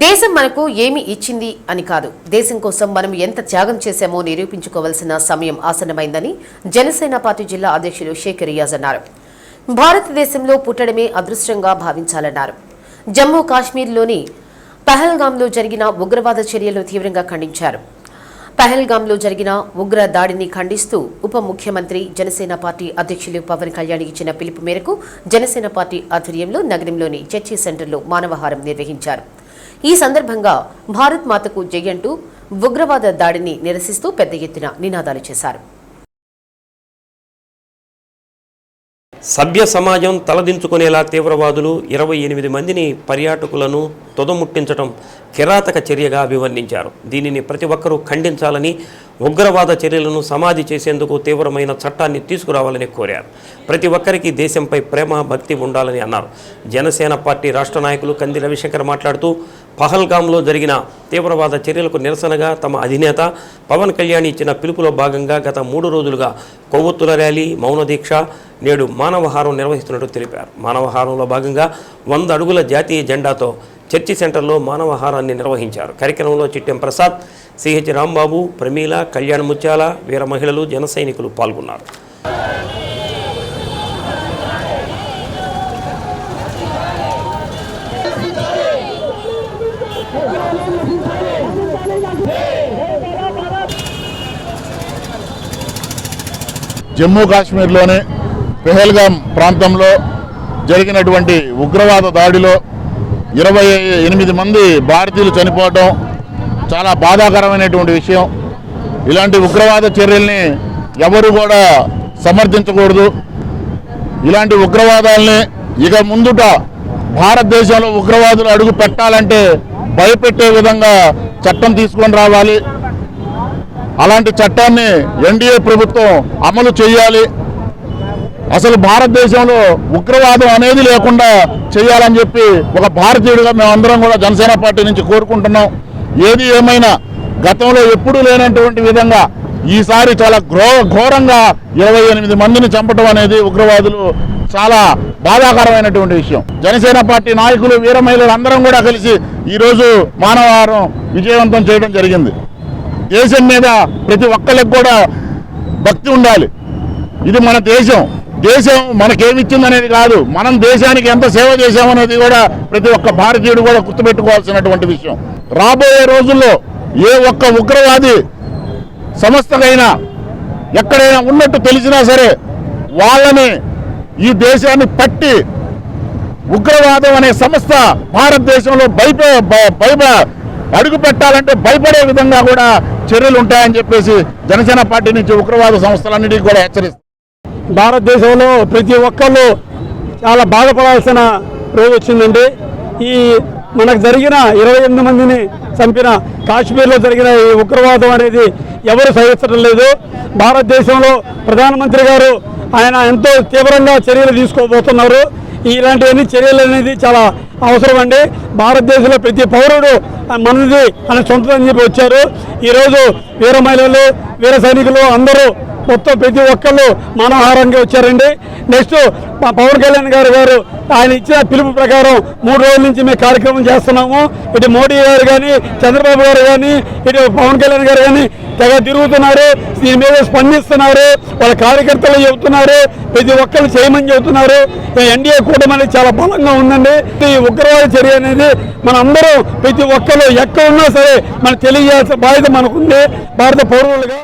దేశం మనకు ఏమి ఇచ్చింది అని కాదు. దేశం కోసం మనం ఎంత త్యాగం చేశామో నిరూపించుకోవాల్సిన సమయం ఆసన్నమైందని జనసేన పార్టీ జిల్లా అధ్యక్షులు షేక్ రియాజ్ అన్నారు. భారతదేశంలో పుట్టడమే అదృష్టంగా భావించాలన్నారు. జమ్మూ కాశ్మీర్లోని పహల్గామ్లో జరిగిన ఉగ్రవాద చర్యలు తీవ్రంగా ఖండించారు. పహల్గామ్లో జరిగిన ఉగ్ర దాడిని ఖండిస్తూ ఉప ముఖ్యమంత్రి జనసేన పార్టీ అధ్యక్షులు పవన్ కళ్యాణ్ ఇచ్చిన పిలుపు మేరకు జనసేన పార్టీ ఆధ్వర్యంలో నగరంలోని చర్చి సెంటర్లో మానవహారం నిర్వహించారు. ఈ సందర్భంగా భారత్ మాతకు జయంటూ ఉగ్రవాద దాడిని నిరసిస్తూ పెద్ద ఎత్తున నినాదాలు చేశారు. సభ్య సమాజం తలదించుకునేలా తీవ్రవాదులు ఇరవై ఎనిమిది మందిని పర్యాటకులను తొదముట్టించడం కిరాతక చర్యగా అభివర్ణించారు. దీనిని ప్రతి ఒక్కరూ ఖండించాలని ఉగ్రవాద చర్యలను సమాధి చేసేందుకు తీవ్రమైన చట్టాన్ని తీసుకురావాలని కోరారు. ప్రతి ఒక్కరికి దేశంపై ప్రేమ భక్తి ఉండాలని అన్నారు. జనసేన పార్టీ రాష్ట్ర నాయకులు కంది రవిశంకర్ మాట్లాడుతూ పహల్గాంలో జరిగిన తీవ్రవాద చర్యలకు నిరసనగా తమ అధినేత పవన్ కళ్యాణ్ ఇచ్చిన పిలుపులో భాగంగా గత మూడు రోజులుగా కొవ్వొత్తుల ర్యాలీ మౌన దీక్ష నేడు మానవహారం నిర్వహిస్తున్నట్టు తెలిపారు. మానవహారంలో భాగంగా వంద అడుగుల జాతీయ జెండాతో చర్చి సెంటర్లో మానవహారాన్ని నిర్వహించారు. కార్యక్రమంలో చిట్టెం ప్రసాద్ సిహెచ్ రాంబాబు ప్రమీల కళ్యాణ్ ముత్యాల వీర మహిళలు జన సైనికులు పాల్గొన్నారు. జమ్మూ కాశ్మీర్లోనే పెహల్గాం ప్రాంతంలో జరిగినటువంటి ఉగ్రవాద దాడిలో ఇరవై ఎనిమిది మంది భారతీయులు చనిపోవటం చాలా బాధాకరమైనటువంటి విషయం. ఇలాంటి ఉగ్రవాద చర్యల్ని ఎవరు కూడా సమర్థించకూడదు. ఇలాంటి ఉగ్రవాదాలని ఇక ముందుట భారతదేశంలో ఉగ్రవాదులు అడుగు పెట్టాలంటే భయపెట్టే విధంగా చట్టం తీసుకొని రావాలి. అలాంటి చట్టాన్ని ఎన్డీఏ ప్రభుత్వం అమలు చేయాలి. అసలు భారతదేశంలో ఉగ్రవాదం అనేది లేకుండా చేయాలని చెప్పి ఒక భారతీయుడిగా మేమందరం కూడా జనసేన పార్టీ నుంచి కోరుకుంటున్నాం. ఏది ఏమైనా గతంలో ఎప్పుడూ లేనటువంటి విధంగా ఈసారి చాలా ఘో ఘోరంగా ఇరవై ఎనిమిది మందిని చంపడం అనేది ఉగ్రవాదులు చాలా బాధాకరమైనటువంటి విషయం. జనసేన పార్టీ నాయకులు వీర మహిళలు అందరం కూడా కలిసి ఈరోజు మానవహారం విజయవంతం చేయడం జరిగింది. దేశం మీద ప్రతి ఒక్కరికి కూడా భక్తి ఉండాలి. ఇది మన దేశం. దేశం మనకేమిచ్చిందనేది కాదు. మనం దేశానికి ఎంత సేవ చేశామనేది కూడా ప్రతి ఒక్క భారతీయుడు కూడా గుర్తుపెట్టుకోవాల్సినటువంటి విషయం. రాబోయే రోజుల్లో ఏ ఒక్క ఉగ్రవాది సంస్థకైనా ఎక్కడైనా ఉన్నట్టు తెలిసినా సరే వాళ్ళని ఈ దేశాన్ని పట్టి ఉగ్రవాదం అనే సంస్థ భారతదేశంలో భయప భయప అడుగు పెట్టాలంటే భయపడే విధంగా కూడా చర్యలు ఉంటాయని చెప్పేసి జనసేన పార్టీ నుంచి ఉగ్రవాద సంస్థలన్నిటికీ కూడా హెచ్చరిస్తారు భారతదేశంలో ప్రతి ఒక్కళ్ళు చాలా బాధపడాల్సిన రోజు వచ్చిందండి. ఈ మనకు జరిగిన ఇరవై ఎనిమిది మందిని చంపిన కాశ్మీర్లో జరిగిన ఈ ఉగ్రవాదం అనేది ఎవరు సహించడం లేదు. భారతదేశంలో ప్రధానమంత్రి గారు ఆయన ఎంతో తీవ్రంగా చర్యలు తీసుకోబోతున్నారు. ఇలాంటివన్నీ చర్యలు అనేది చాలా అవసరం అండి. భారతదేశంలో ప్రతి పౌరుడు మనది అని సొంతం అని చెప్పి వచ్చారు. ఈరోజు వీర మహిళలు వీర సైనికులు అందరూ మొత్తం ప్రతి ఒక్కళ్ళు మనోహారంగా వచ్చారండి. నెక్స్ట్ పవన్ కళ్యాణ్ గారు గారు ఆయన ఇచ్చిన పిలుపు ప్రకారం మూడు రోజుల నుంచి మేము కార్యక్రమం చేస్తున్నాము. ఇటు మోడీ గారు కానీ చంద్రబాబు గారు కానీ ఇటు పవన్ కళ్యాణ్ గారు కానీ తెగ తిరుగుతున్నారు. దీని మీద స్పందిస్తున్నారు. వాళ్ళ కార్యకర్తలు చెబుతున్నారు. ప్రతి ఒక్కరు చేయమని చెబుతున్నారు. ఎన్డీఏ కూటమి అనేది చాలా బలంగా ఉందండి. ఈ ఉగ్రవాద చర్య అనేది మన అందరూ ప్రతి ఒక్కరు ఎక్కడ ఉన్నా సరే మనం తెలియజేయాల్సిన బాధ్యత మనకుంది. భారత పౌరులుగా